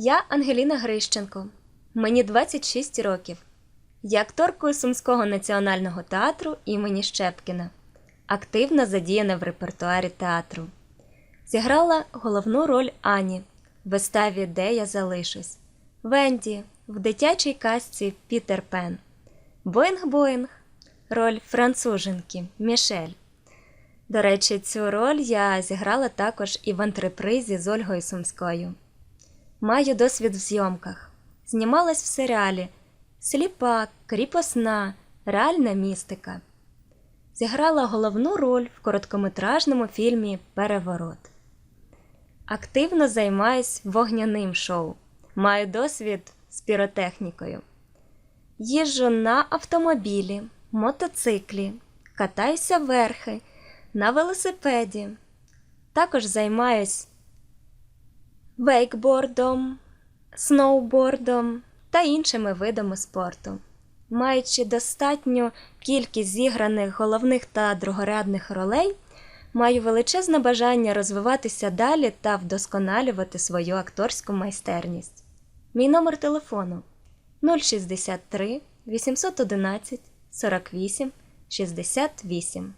Я Ангеліна Грищенко. Мені 26 років. Я акторкою Сумського національного театру імені Щепкіна, активно задіяна в репертуарі театру. Зіграла головну роль Ані в виставі Де я залишусь, Венді в дитячій казці Пітер Пен, Боїнг-Боїнг роль француженки Мішель. До речі, цю роль я зіграла також і в антрепризі з Ольгою Сумською. Маю досвід в зйомках. Знімалась в серіалі Сліпак, Кріпосна, Реальна містика. Зіграла головну роль в короткометражному фільмі Переворот. Активно займаюсь вогняним шоу. Маю досвід з піротехнікою. Їжджу на автомобілі, мотоциклі, катаюся верхи, на велосипеді. Також займаюсь вейкбордом, сноубордом та іншими видами спорту. Маючи достатню кількість зіграних головних та другорядних ролей, маю величезне бажання розвиватися далі та вдосконалювати свою акторську майстерність. Мій номер телефону 063 811 48 68